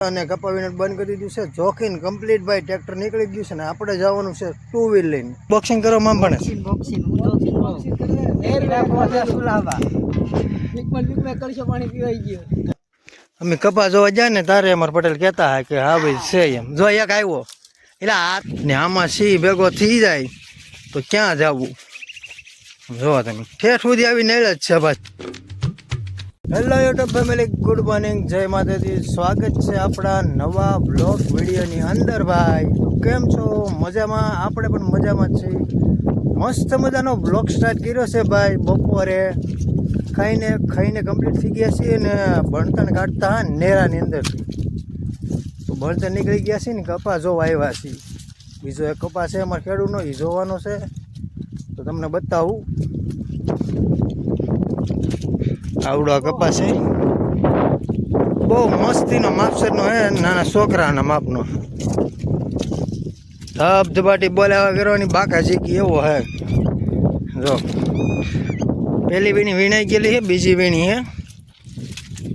અને કપાવીને બંધ કરી દીધું છે. જોખીન કમ્પ્લીટ ભાઈ ટ્રેક્ટર નીકળી ગયું છે ને આપણે જવાનું છે ટુ વ્હીલ લઈને. બોક્સિંગ કરવા માં ભણે. બોક્સિંગ બોક્સિંગ ઊંધો થી બોક્સિંગ એરવા પોતે સુલાવા બીકમલ બીકમલ કરશો પાણી પીવાઈ ગયો. અમે કપા જોવા જાય ને તારે અમાર પટેલ કહેતા હા કે હા ભાઈ છે એમ. જો એક આવ્યો. એટલે હાથ ને આમાં સિંહ ભેગો થઈ જાય તો ક્યાં જવું? જોવા તમે. ઠેઠ સુધી આવી નળ જ છે ભાઈ. Hello YouTube family good morning જય માતાજી. સ્વાગત છે આપણા નવા બ્લોગ વિડીયોની અંદર, ભાઈ. કેમ છો? મજામાં? આપણે પણ મજામાં છીએ. મસ્ત મજાનો બ્લોગ સ્ટાર્ટ કર્યો છે, ભાઈ, બપોરે. ખાઈને ખાઈને કમ્પ્લીટ થઈ ગયા છીએ ને બળતણ કાઢતા હા નેરાની અંદરથી. તો બળતણ નીકળી ગયા છે ને કપા જોવા આવ્યા છીએ. બીજો એક કપા છે, અમારે ખેડૂતનો એ જોવાનો છે. તો તમને બતાવું. આવડો આ કપાસ છે. બહુ મસ્તીનો માપસરનો હે નાના છોકરાના માપનો. ધબધબાટી બોલાવા કરવાની બાકા શીખી એવો હે. જો. પહેલી વીણી વીણાઈ ગયેલી છે બીજી વીણી હે.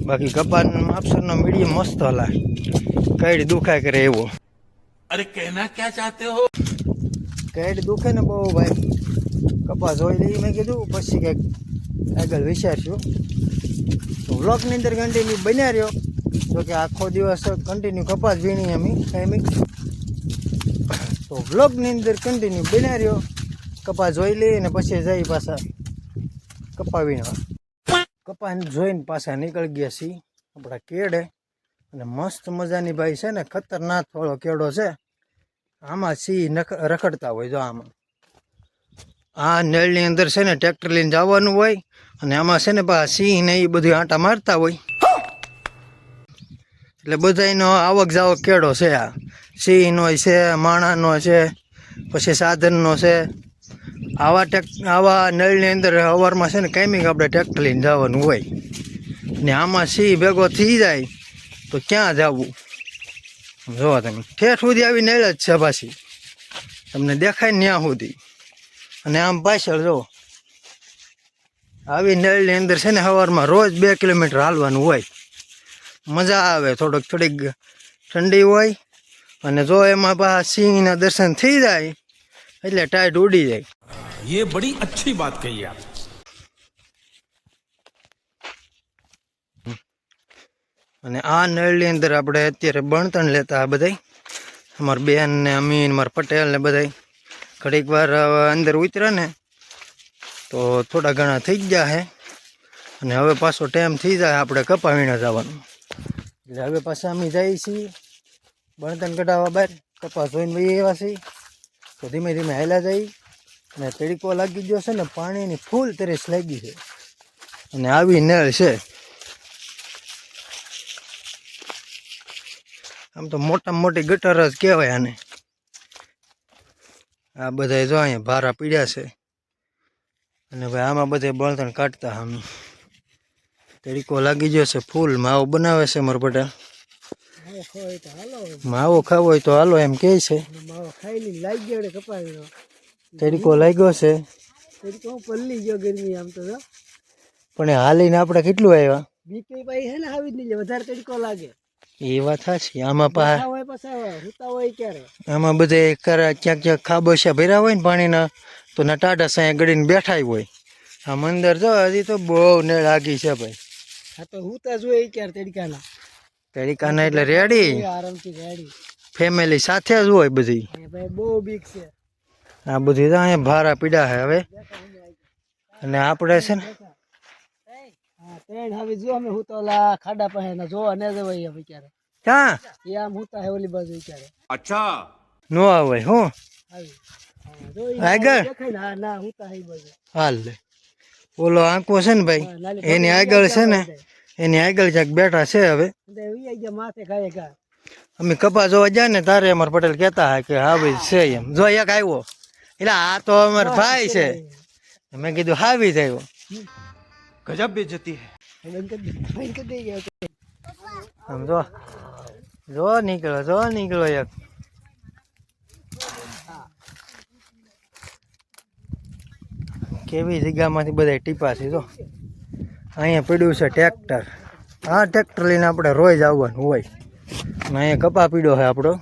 બાકી કપાસનો માપસરનો મીડિયમ મસ્ત હલા. કઈડ દુખાય કરે એવો. અરે કહેના ક્યાં ચાહતે હો? કઈડ દુખે ને બહુ ભાઈ. કપાસ હોય લઈ મેં કીધું પછી કંઈક આગળ વિચારશું. તો વ્લોગની અંદર કન્ટિન્યુ બન્યા રહ્યો. જો કે આખો દિવસ કન્ટિન્યુ કપાસ વીણી અમે એમ તો વ્લોગની અંદર કન્ટિન્યુ બન્યા રહ્યો. કપાસ જોઈ લઈએ ને પછી જઈ પાછા કપા વીણવા. કપા જોઈને પાછા નીકળી ગયા છીએ આપણા કેડે અને મસ્ત મજાની ભાઈ છે ને, ખતરનાક થોડો કેડો છે. આમાં નખ- રખડતા હોય જો આમાં. આ નળની અંદર છે ને ટ્રેક્ટર લઈને જવાનું હોય, અને આમાં છે ને પા સિંહ ને એ બધું આંટા મારતા હોય. એટલે બધાયનો આવક જાવક કેળો છે આ. સિંહનો છે, માણાનો છે, પછી સાધનનો છે. આવા ટેક, આવા નળની અંદર અવારમાં છે ને કાયમિક આપણે ટ્રેક્ટર લઈને જવાનું હોય. ને આમાં સિંહ ભેગો થઈ જાય, તો ક્યાં જવું? જોવા તમે. ઠેઠ સુધી આવી નળ જ છે પાછી. તમને દેખાય ત્યાં સુધી. અને આમ પાછળ જો આવી નળની અંદર છે ને સવારમાં રોજ બે કિલોમીટર હાલવાનું હોય. મજા આવે થોડોક થોડીક ઠંડી હોય અને જો એમાં પાછા સિંહના દર્શન થઈ જાય એટલે ટાઈટ ઉડી જાય. એ બડી અચ્છી વાત કહી આપ. અને આ નળની અંદર આપણે અત્યારે બણતણ લેતા આ બધા અમારા બેન ને અમીન મારા પટેલ ને બધા ઘડીક વાર અંદર ઉતરે ને, તો થોડા ઘણા થઈ ગયા છે અને હવે પાછો ટાઈમ થઈ જાય, આપણે કપા વીણા જવાનું. એટલે હવે પાછા અમે જઈએ છીએ બણતણ કઢાવવા બહાર, કપાસ જોઈને વહી એવા છીએ. તો ધીમે ધીમે હાલ્યા જઈ અને તડકો લાગી ગયો છે ને, પાણીની ફૂલ તરસ લાગી છે. અને આવી નળ છે. આમ તો મોટામાં મોટી ગટર જ કહેવાય આને. આ બધા જો અહીંયા ભારા પીડ્યા છે. અને ભાઈ આમાં બધે બળતણ કાઢતા આમ તરીકો લાગી ગયો છે ફૂલ. માવો બનાવે છે મારા પટેલ માવો ખાવો હોય તો હાલો એમ કે છે. તરીકો લાગ્યો છે. પણ હાલીને આપણે કેટલું આવ્યા? બીકે ભાઈ હે ને, આવી જ નહીં વધારે તડકો લાગે. એ વાત સાચી. આમાં પા આમાં બધે ક્યાંક ક્યાંક ખાબોશિયા ભર્યા હોય ને પાણીના તો ના ટાટા સાયા ગળીને બેઠા હોય. આમ અંદર જો હજી તો બહુ ને લાગી છે ભાઈ. હા તો હુતા જોઈએ ક્યારે તડકાના? તરીકાના એટલે રેડી. આરામથી રેડી. ફેમિલી સાથે જ હોય બધી. બહુ બીક છે. આ બધી તો અહીંયા ભારા પીડા છે હવે. અને આપણે છે ને ત્રણ હવે જો અમે હું તો લા ખાડા પાસે ને જોવા ને જવાય હવે ક્યારે ક્યાં? એ આમ હું હે ઓલી બાજુ ક્યારે અચ્છા. નો આવે હું. આગળ. ના ના હું તો હે બાજુ. હાલ લે. ઓલો આંકો છે ને ભાઈ એની આગળ છે ને એની આગળ જાક બેઠા છે હવે. અમે કપા જોવા જાય ને તારે અમર પટેલ કેતા હા કે હા ભાઈ છે એમ. જો એક આવ્યો. એટલે આ તો અમર ભાઈ છે મેં કીધું હાવી જ આવ્યો. ગજબ બેજતી હે સમજો જો નીકળો જો નીકળો એક કેવી જગ્યામાંથી બધા ટીપા છે, જો. અહીંયા પીડ્યું છે ટ્રેક્ટર. આ ટ્રેક્ટર લઈને આપણે રોજ આવવાનું હોય. અને અહીંયા કપા પીડ્યો છે આપણો.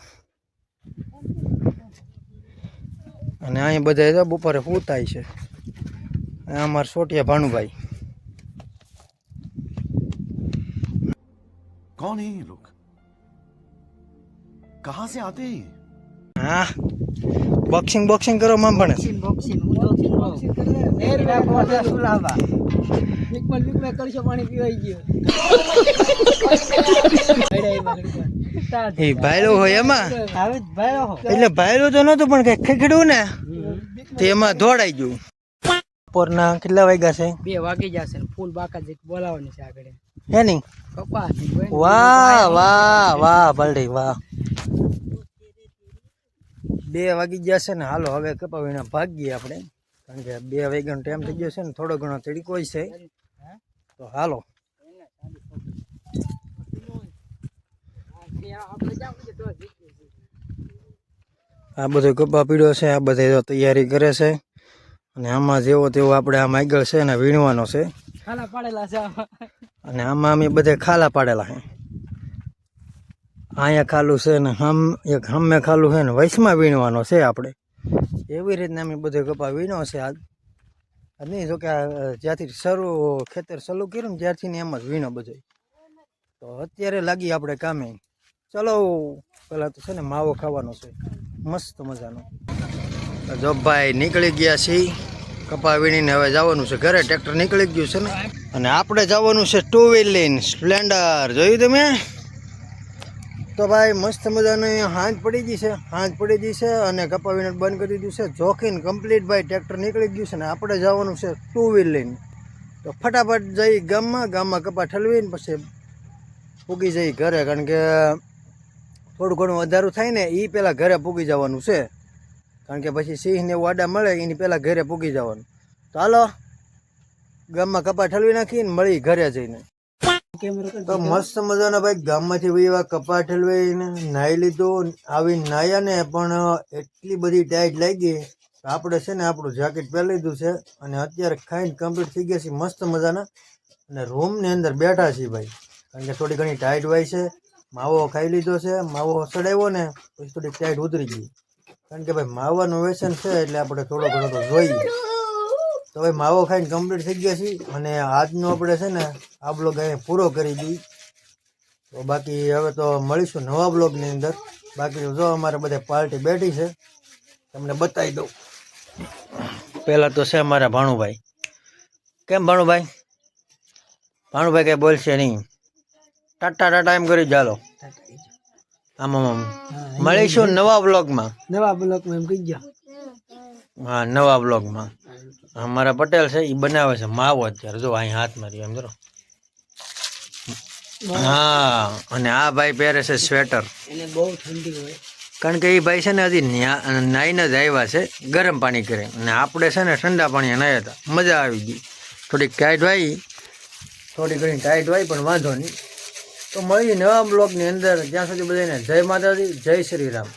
અને અહીંયા બધા બપોરે ફૂતાય છે. અમારા સોટિયા ભાનુભાઈ. कौन है ये लोग कहां से आते हैं ये? હા બોક્સિંગ બોક્સિંગ કરો માં ભણે બોક્સિંગ હું તો બોક્સિંગ કરે એ રીડા પોતે સુલાવા વીકમાં વીકમાં કળશો પાણી પીવાઈ ગયો ભાઈડા એમાં ઘડી વાર. એ ભાયલો હોય એમાં આવે જ ભાઈડો હો. એટલે ભાયલો તો નહોતું પણ કઈ ખીખડ્યું ને તે એમાં દોડાઈ ગયું બપોરના કેટલા વાગ્યા છે બે વાગી જશે ને ફૂલ બાકા જે બોલાવવાની છે આગળ હે નહીં વાહ વાહ વાહ બલડી વાહ. બે વાગી ગયા છે ને, હાલો, હવે કપાવીને ભાગીએ આપણે. કારણ કે બે વાગ્યાનો ટાઈમ થઈ ગયો છે ને, થોડો ઘણો તડકો છે. તો હાલો. આ બધો કપા પીડ્યો છે, આ બધા તૈયારી કરે છે. અને આમાં જેવો તેવો આપણે આમ આગળ છે ને, વીણવાનો છે. અને આમાં અમે બધે ખાલા પાડેલા છે અહીંયા ખાલું છે ને હમ, એક હમે ખાલું છે ને વૈશમાં વીણવાનો છે આપણે. એવી રીતના અમે બધે કપા વીણો છે આજ. નહીં જોકે જ્યાંથી શરૂ, ખેતર શરૂ કર્યું ને ત્યારથી ને એમ જ વીણો બધો. તો અત્યારે લાગી આપણે કામે. ચલો, પેલા તો છે ને માવો ખાવાનો છે. મસ્ત મજાનો. જો ભાઈ નીકળી ગયા છીએ. કપા વીણીને હવે જવાનું છે. ઘરે ટ્રેક્ટર નીકળી ગયું છે ને. અને આપણે જવાનું છે ટુ વ્હીલ લઈને સ્પ્લેન્ડર જોયું તમે? તો ભાઈ, મસ્ત મજાની હાંજ પડી ગઈ છે. હાંજ પડી ગઈ છે અને કપા વીણે બંધ કરી દીધું છે. જોખીન કમ્પ્લીટ ભાઈ, ટ્રેક્ટર નીકળી ગયું છે ને. આપણે જવાનું છે ટુ વ્હીલ લઈને તો ફટાફટ જઈ ગામમાં ગામમાં કપા ઠલવીને પછી પૂગી જઈ ઘરે. કારણ કે થોડું ઘણું વધારું થાય ને એ પહેલાં ઘરે પૂગી જવાનું છે. કારણ કે પછી સિંહને એવું આડા મળે, એની પહેલાં ઘરે પૂગી જવાનું. તો હાલો, ગામમાં કપા ઠલવી નાખીને મળી ઘરે જઈને. તો મસ્ત મજાના ભાઈ, ગામમાંથી એવા કપા ઠલવીને નાહી લીધું, આવી નાહ્યા ને પણ એટલી બધી ટાઈટ લાગી કે આપણે છે ને આપણું જેકેટ પહેરી લીધું છે અને અત્યારે ખાઈને કમ્પ્લીટ થઈ ગયા છે મસ્ત મજાના. અને રૂમની અંદર બેઠા છીએ ભાઈ, કારણ કે થોડી ઘણી ટાઈટ હોય છે. માવો ખાઈ લીધો છે, માવો સડાવ્યો ને, પછી થોડીક ટાઈટ ઉતરી ગઈ. કારણ કે ભાઈ માવાનું વ્યસન છે એટલે આપણે થોડો ઘણો તો જોઈએ. તો ભાઈ માવો ખાઈને કમ્પ્લીટ થઈ ગયા છીએ અને આજનો આપણે છે ને, આ બ્લોગ અહીંયા પૂરો કરી દઈ તો બાકી હવે તો મળીશું નવા બ્લોગની અંદર. બાકી જો અમારે બધા પાર્ટી બેઠી છે, તમને બતાવી દઉં. પહેલાં તો છે અમારા ભાણુભાઈ. કેમ ભાણુભાઈ? ભાણુભાઈ કંઈ બોલશે નહીં. ટાટા ટાટા એમ કરી, ચાલો. આમ મળીશું નવા બ્લોગમાં. નવા બ્લોગમાં એમ કહી જાઓ હા નવા બ્લોગમાં. અમારા પટેલ છે એ બનાવે છે માવો અત્યારે. જો અહીં હાથમાં રહ્યો એમ જો. હા અને આ ભાઈ પહેરે છે સ્વેટર. એને બહુ ઠંડી હોય. કારણ કે એ ભાઈ છે ને હજી નાઈને જ આવ્યા છે ગરમ પાણી કરે. અને આપણે છે ને ઠંડા પાણી નાહ્યા હતા. મજા આવી ગઈ. થોડીક ટાઈટ વાઈ થોડી ઘણી ટાઈટ વાઈ પણ વાંધો નહીં. તો મળીએ નવા બ્લોગની અંદર. જ્યાં સુધી બધાને જય માતાજી જય શ્રી રામ.